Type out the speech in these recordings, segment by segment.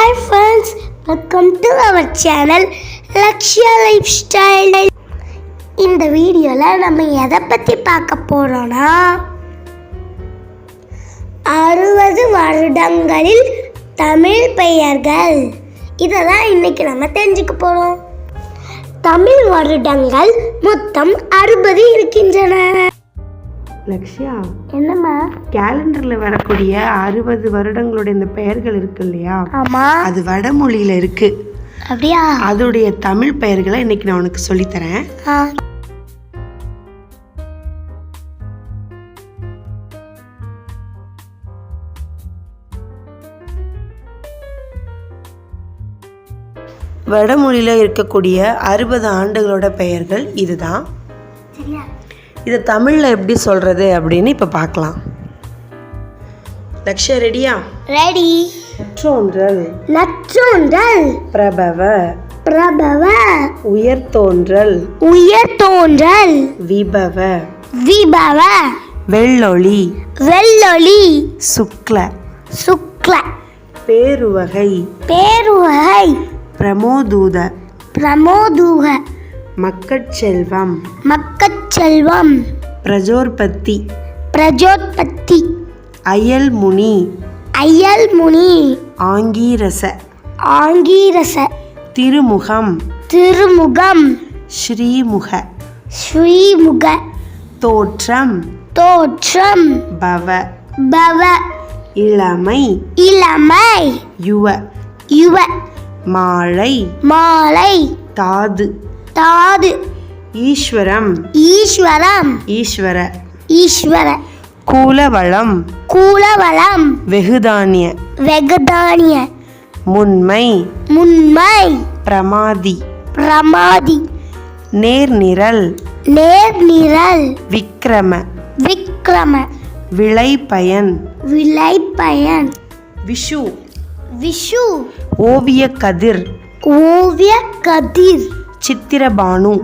Hi friends welcome to our channel Lakshya life style இந்த வீடியோவில் நம்ம எதை பற்றி பார்க்க போகிறோன்னா அறுபது வருடங்களில் தமிழ் பெயர்கள். இதை தான் இன்னைக்கு நம்ம தெரிஞ்சுக்க போகிறோம் தமிழ் வருடங்கள் மொத்தம் அறுபது இருக்கின்றன. லக்ஷ்யா என்னம்மா? கேலண்டர்ல வரக்கூடிய அறுபது வருடங்களோட இந்த பெயர்கள் இருக்கு இல்லையா? ஆமாம் அது வடமொழியில இருக்கு. அப்படியா? அதோடைய தமிழ் பெயர்களை இன்னைக்கு நான் உனக்கு சொல்லித்தரேன். வடமொழியில இருக்கக்கூடிய அறுபது ஆண்டுகளோட பெயர்கள் இதுதான். இதை தமிழ்ல எப்படி சொல்றது அப்படின்னு இப்ப பார்க்கலாம். லக்ஷ்யா ரெடியா? ரெடி. நற்றோன்றல் நற்றோன்றல் பிரபவ. பிரபவ. உயர் தோன்றல். உயர் தோன்றல். விபவ. விபவ. வெள்ளொளி. வெள்ளொளி. சுக்ல. சுக்ல. பேருவகை. பேருவகை. பிரமோதூத. பிரமோதுக. மக்கட்செல்வம். மக்கச்செல்வம் பிரஜோற்பத்தி. பிரஜோத்பத்தி அயல்முனி. அயல்முனி. ஆங்கீரச. ஆங்கீரச. திருமுகம். திருமுகம். ஸ்ரீமுக. ஸ்ரீமுக. தோற்றம். தோற்றம். பவ. பவ. இளமை. இளமை. யுவ. யுவ. மாழை மாலை. தாது. தாது. ஈஸ்வரம். ஈஸ்வரம். ஈஸ்வர. ஈஸ்வர. கூலவளம். கூலவளம். வெகுதானிய. வெகதானிய. முன்மை. முன்மை. பிரமாதி. பிரமாதி. நேர்நிரல். நேர்நிரல். விக்ரம விக்ரம விளைபயன். விளைப்பயன் விஷு. விஷு. ஓவிய கதிர் ஓவிய கதிர் சித்திரபானு.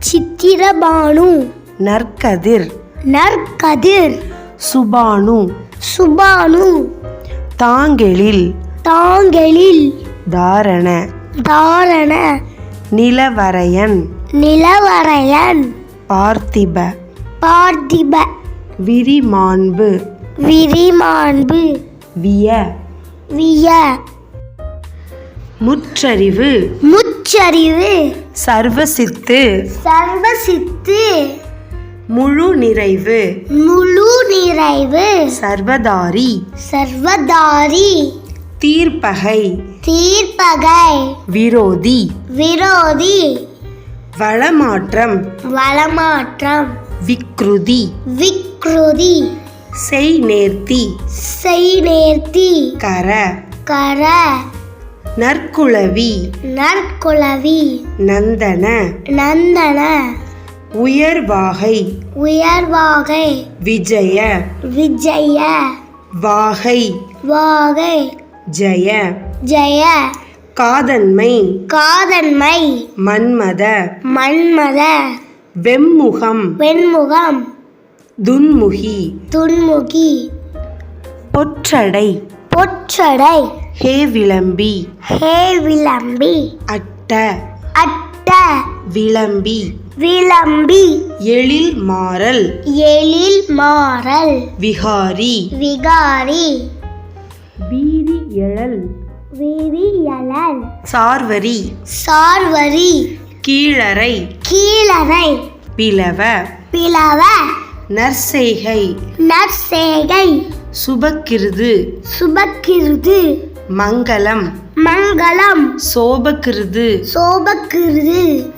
சித்திரபானு. நற்கதிர். நற்கதிர். சுபானு. சுபானு. தாங்கெழில். தாங்கெழில். தாரண. தாரண. நிலவரையன். நிலவரையன். பார்த்திப. பார்த்திப. விரிமாண்பு. விரிமாண்பு. விய. விய. முற்றறிவு. முச்சரிவு சர்வசித்து சர்வசித்து முழு நிறைவு. முழு நிறைவு. சர்வதாரி. சர்வதாரி. தீர்ப்பகை. தீர்ப்பகை. விரோதி. விரோதி. வளமாற்றம். வளமாற்றம். விக்ருதி. விக்ருதி. செய் நேர்த்தி செய்நேர்த்தி. கர. கர. நற்குளவி நற்குலவி நந்தன. நந்தன. உயர்வாகை. உயர்வாகை. விஜய. விஜய. வாகை. வாகை. ஜெய. ஜெய. காதன்மை. காதன்மை. மன்மத. மன்மத. வெம்முகம். வெண்முகம். துன்முகி. துன்முகி. பொற்றடை. பொற்றடை. ஹே விளம்பி. ஹே விளம்பி. அட்ட. அட்ட. விளம்பி. விளம்பி. எழில் மாறல். எழில் மாறல். விகாரி. விகாரி. வீதி எழல். விரியலன் சார்வரி. சார்வரி. கீழறை. கீழறை. பிளவ. பிளவ. நற்செய்கை. நற்சேகை சுபக்கிருது. சுபக்கிருது. மங்களம். மங்களம். சோபக்கிருது. சோபக்கிருது.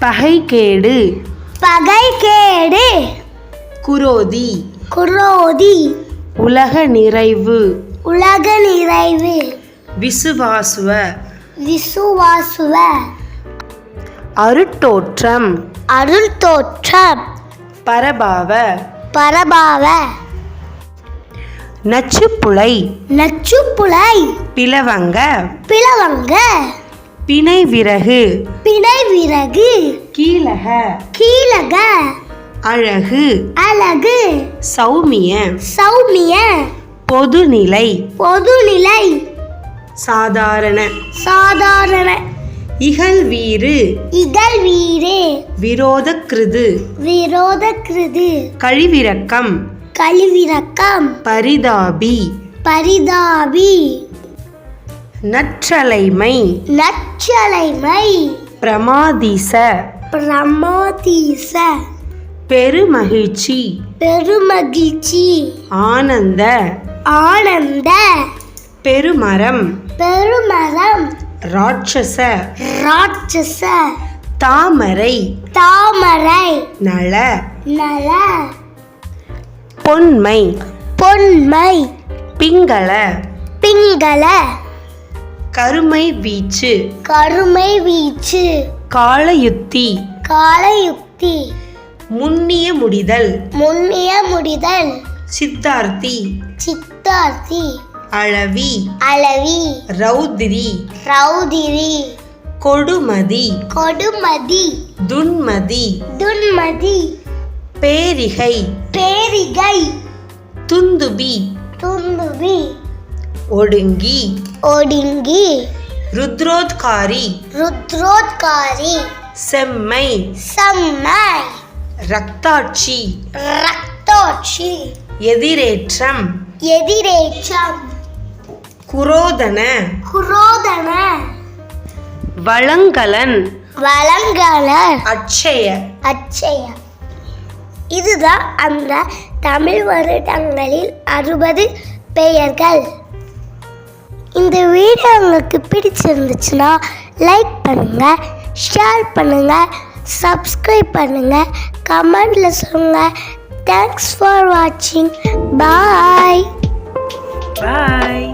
பகைகேடு. பகைகேடு. குரோதி. குரோதி. உலக நிறைவு. உலக நிறைவு. விசுவாசுவ. விசுவாசுவ. அருட்டோற்றம். அருள் தோற்றம் பரபாவ. பரபாவ. நச்சுப்புளை நச்சுப்புலை. பிளவங்க. பிளவங்க. பிணை விறகு பிணை விறகு கீழக. கீழக. அழகு. அழகு. சௌமிய. சௌமிய. பொதுநிலை. பொதுநிலை. சாதாரண. சாதாரண. இகழ்வீறு. இகழ்வீரே விரோதக்கிருது விரோத கிருது. கழிவிரக்கம் பரிதாபி. பரிதாபி. நற்றலைமை. நச்சலைமை பிரமாதிச. பிரமோதீச. பெருமகிழ்ச்சி. பெருமகிழ்ச்சி. ஆனந்த. ஆனந்த. பெருமரம். பெருமரம். ராட்சச. ராட்சச. தாமரை. தாமரை. நல நல பொன்மை. பொன்மை. பிங்கள. பிங்கள. கருமை வீச்சு. கருமை வீச்சு. காளயுத்தி. காலயுக்தி முன்னிய முடிதல். முன்னிய முடிதல். சித்தார்த்தி. சித்தார்த்தி. அளவி. அளவி. ரௌதிரி. ரௌதிரி. கொடுமதி. கொடுமதி. துன்மதி. துன்மதி. பேரிகை. பேரிகை. துந்துபி. துந்துபி. ஒடுங்கி. ஒடுங்கி. ருத்ரோத்காரி. ருத்ரோத்காரி. செம்மை. செம்மை. ரக்தாட்சி. ரக்தோட்சி. எதிரேற்றம். எதிரேற்றம். குரோதன. குரோதன. வளங்கலன். வளங்கலர் அட்சய. அச்சய இதுதான் அந்த தமிழ் வருடங்களில் அறுபது பெயர்கள். இந்த வீடியோ உங்களுக்கு பிடிச்சிருந்துச்சுன்னா லைக் பண்ணுங்கள் ஷேர் பண்ணுங்கள் சப்ஸ்கிரைப் பண்ணுங்கள் கமெண்டில் சொல்லுங்கள் தேங்க்ஸ் ஃபார் வாட்சிங் பாய் பாய்